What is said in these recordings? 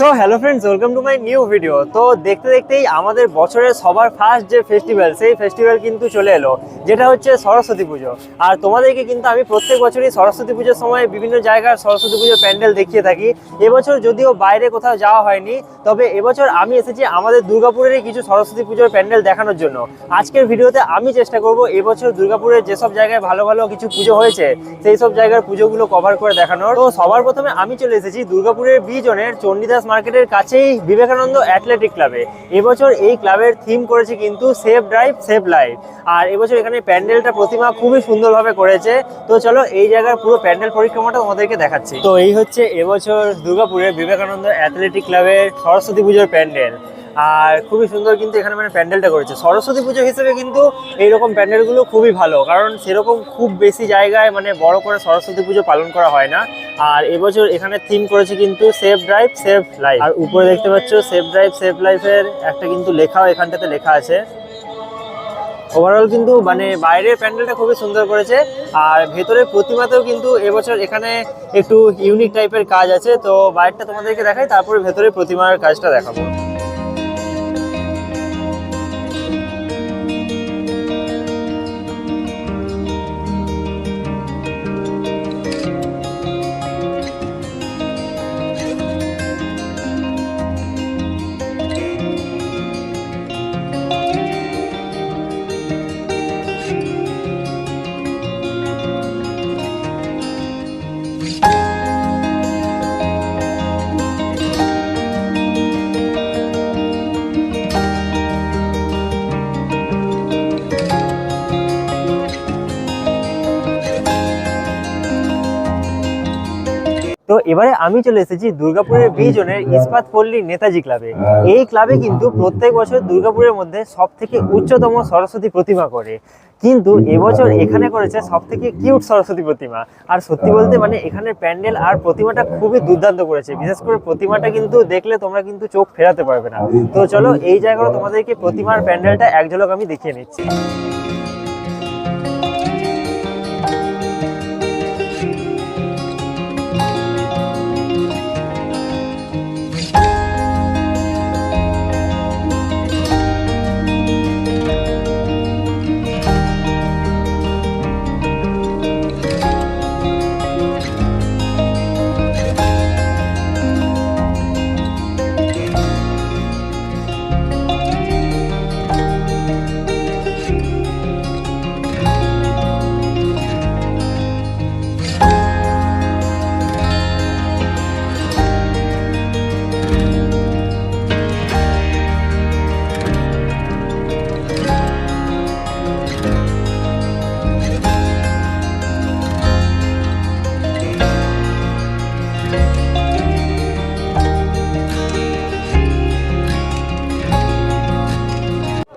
So hello friends welcome to my new video তো দেখতে দেখতেই আমাদের বছরের সবার ফার্স্ট যে ফেস্টিভ্যাল সেই ফেস্টিভ্যাল কিন্তু চলে এলো, যেটা হচ্ছে সরস্বতী পুজো। আর তোমাদেরকে কিন্তু আমি প্রত্যেক বছরই সরস্বতী পুজোর সময় বিভিন্ন জায়গার সরস্বতী পুজোর প্যান্ডেল দেখিয়ে থাকি। এবছর যদিও বাইরে কোথাও যাওয়া হয়নি, তবে এবছর আমি এসেছি আমাদের দুর্গাপুরেরই কিছু সরস্বতী পুজোর প্যান্ডেল দেখানোর জন্য। আজকের ভিডিওতে আমি চেষ্টা করব এবছর দুর্গাপুরের যেসব জায়গায় ভালো ভালো কিছু পুজো হয়েছে, সেই সব জায়গার পুজোগুলো কভার করে দেখানোর। তো সবার প্রথমে আমি চলে এসেছি দুর্গাপুরের বিজনের চণ্ডীদাস মার্কেটের কাছেই বিবেকানন্দ অ্যাথলেটিক ক্লাবে। এবছর এই ক্লাবের থিম করেছে কিন্তু সেফ ড্রাইভ সেফ লাইফ আর এবছর এখানে প্যান্ডেলটা প্রতিমা খুবই সুন্দরভাবে করেছে। তো চলো এই জায়গার পুরো প্যান্ডেল পরিক্রমাটা তোমাদেরকে দেখাচ্ছি। তো এই হচ্ছে এবছর দুর্গাপুরের বিবেকানন্দ অ্যাথলেটিক ক্লাবের সরস্বতী পুজোর প্যান্ডেল। আর খুবই সুন্দর কিন্তু এখানে মানে প্যান্ডেলটা করেছে। সরস্বতী পুজো হিসেবে কিন্তু এইরকম প্যান্ডেলগুলো খুবই ভালো, কারণ সেরকম খুব বেশি জায়গায় মানে বড় করে সরস্বতী পুজো পালন করা হয় না। আর এবছর এখানে থিম করেছে কিন্তু সেফ ড্রাইভ সেফ লাইফ আর উপরে দেখতে পাচ্ছ সেফ ড্রাইভ সেফ লাইফের একটা কিন্তু লেখাও এখানটাতে লেখা আছে। ওভারঅল কিন্তু মানে বাইরের প্যান্ডেলটা খুবই সুন্দর করেছে। আর ভেতরের প্রতিমাতেও কিন্তু এবছর এখানে একটু ইউনিক টাইপের কাজ আছে। তো বাইরটা তোমাদেরকে দেখাই, তারপরে ভেতরের প্রতিমার কাজটা দেখাবো। তো এবারে আমি চলে এসেছি দুর্গাপুরের বি জোনের ইস্পাত পল্লী নেতাজি ক্লাবে। এই ক্লাবে কিন্তু প্রত্যেক বছর দুর্গাপুরের মধ্যে সব থেকে উচ্চতম সরস্বতী প্রতিমা করে। কিন্তু এবছর এখানে করেছে সব থেকে কিউট সরস্বতী প্রতিমা। আর সত্যি বলতে মানে এখানের প্যান্ডেল আর প্রতিমাটা খুবই দুর্দান্ত করেছে। বিশেষ করে প্রতিমাটা কিন্তু দেখলে তোমরা কিন্তু চোখ ফেরাতে পারবে না। তো চলো এই জায়গাটা তোমাদেরকে প্রতিমার প্যান্ডেলটা এক ঝলক আমি দেখিয়ে নিচ্ছি।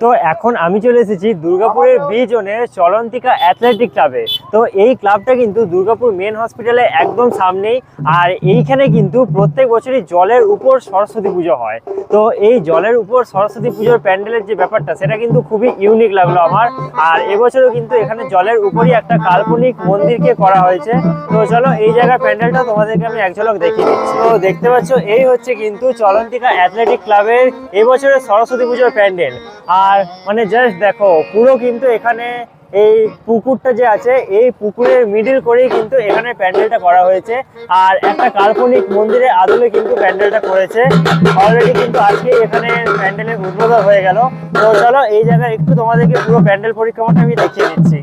তো এখন আমি চলে এসেছি দুর্গাপুরের বি জোনের চলন্তিকা অ্যাথলেটিক ক্লাবে তো এই ক্লাবটা কিন্তু দুর্গাপুর মেন হসপিটালে একদম সামনেই, আর এইখানে কিন্তু প্রত্যেক বছরই জলের উপর সরস্বতী পুজো হয়। তো এই জলের উপর সরস্বতী পুজোর প্যান্ডেলের যে ব্যাপারটা, সেটা কিন্তু খুবই ইউনিক লাগল আমার। আর এবছরও কিন্তু এখানে জলের উপরই একটা কাল্পনিক মন্দিরকে করা হয়েছে। তো চলো এই জায়গার প্যান্ডেলটা তোমাদেরকে আমি এক ঝলক দেখিয়ে দিচ্ছি। তো দেখতে পাচ্ছ, এই হচ্ছে কিন্তু চলন্তিকা অ্যাথলেটিক ক্লাবের এবছরের সরস্বতী পুজোর প্যান্ডেল। আর মানে জাস্ট দেখো, পুরো কিন্তু এখানে এই পুকুরটা যে আছে, এই পুকুরের মিডিল করেই কিন্তু এখানে প্যান্ডেলটা করা হয়েছে। আর একটা কাল্পনিক মন্দিরে আদলে কিন্তু প্যান্ডেলটা করেছে। অলরেডি কিন্তু আজকে এখানে প্যান্ডেলের উদ্বোধন হয়ে গেল। তো চলো, এই জায়গায় একটু তোমাদেরকে পুরো প্যান্ডেল পরিক্রমাটা আমি দেখিয়ে দিচ্ছি।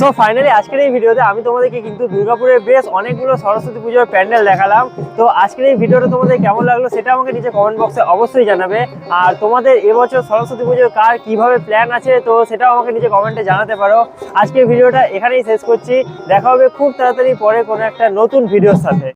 সো ফাইনালি আজকের এই ভিডিওতে আমি তোমাদেরকে কিন্তু দুর্গাপুরের বেশ অনেকগুলো সরস্বতী পুজোর প্যান্ডেল দেখালাম। তো আজকের এই ভিডিওটা তোমাদের কেমন লাগল সেটা আমাকে নিচে কমেন্ট বক্সে অবশ্যই জানাবে। আর তোমাদের এবছর সরস্বতী পুজোর কার কীভাবে প্ল্যান আছে, তো সেটাও আমাকে নিচে কমেন্টে জানাতে পারো। আজকের ভিডিওটা এখানেই শেষ করছি। দেখা হবে খুব তাড়াতাড়ি পরে কোনো একটা নতুন ভিডিওর সাথে।